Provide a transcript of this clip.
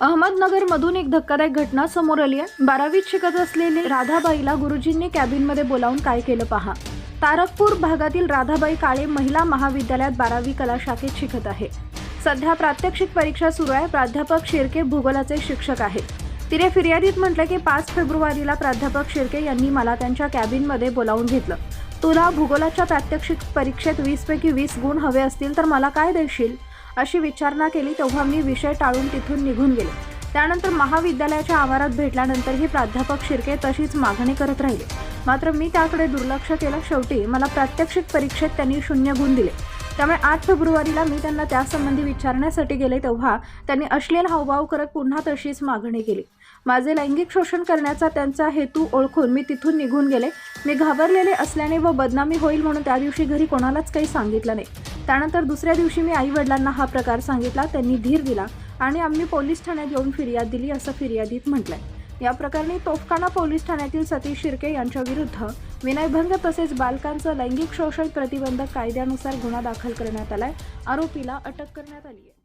अहमदनगरमधून एक धक्कादायक घटना समोर आली आहे. बारावीत शिकत असलेली राधाबाईला गुरुजींनी कॅबिनमध्ये बोलावून काय केलं पहा. तारकपूर भागातील राधाबाई काळे महिला महाविद्यालयात बारावी कला शाखेत शिकत आहे. सध्या प्रात्यक्षिक परीक्षा सुरू आहे. प्राध्यापक शिर्के भूगोलाचे शिक्षक आहेत. तिने फिर्यादीत म्हटलं की पाच फेब्रुवारीला प्राध्यापक शिर्के यांनी मला त्यांच्या कॅबिनमध्ये बोलावून घेतलं. तुला भूगोलाच्या प्रात्यक्षिक परीक्षेत वीसपैकी वीस गुण हवे असतील तर मला काय देशील? अशी विचारणा केली तेव्हा मी विषय टाळून तिथून निघून गेले. त्यानंतर महाविद्यालयाच्या आवारात भेटल्यानंतरही प्राध्यापक शिर्के तशीच मागणी करत राहिले. मात्र मी त्याकडे दुर्लक्ष केलं. शेवटी मला प्रात्यक्षिक परीक्षेत त्यांनी शून्य गुण दिले. त्यामुळे आठ फेब्रुवारीला मी त्यांना त्यासंबंधी विचारण्यासाठी गेले तेव्हा त्यांनी अश्लील हावभाव करत पुन्हा तशीच मागणी केली. माझे लैंगिक शोषण करण्याचा त्यांचा हेतू ओळखून मी तिथून निघून गेले. मी घाबरलेले असल्याने व बदनामी होईल म्हणून त्या दिवशी घरी कोणालाच काही सांगितलं नाही. त्यानंतर दुसऱ्या दिवशी मी आई वडिलांना हा प्रकार सांगितला. त्यांनी धीर दिला आणि आम्ही पोलीस ठाण्यात येऊन फिर्याद दिली असं फिर्यादीत म्हटलंय. या प्रकरणी तोफखाना पोलीस ठाण्यातील सतीश शिर्के यांच्याविरुद्ध विनयभंग तसेच बालकांचं लैंगिक शोषण प्रतिबंधक कायद्यानुसार गुन्हा दाखल करण्यात आलाय. आरोपीला अटक करण्यात आली आहे.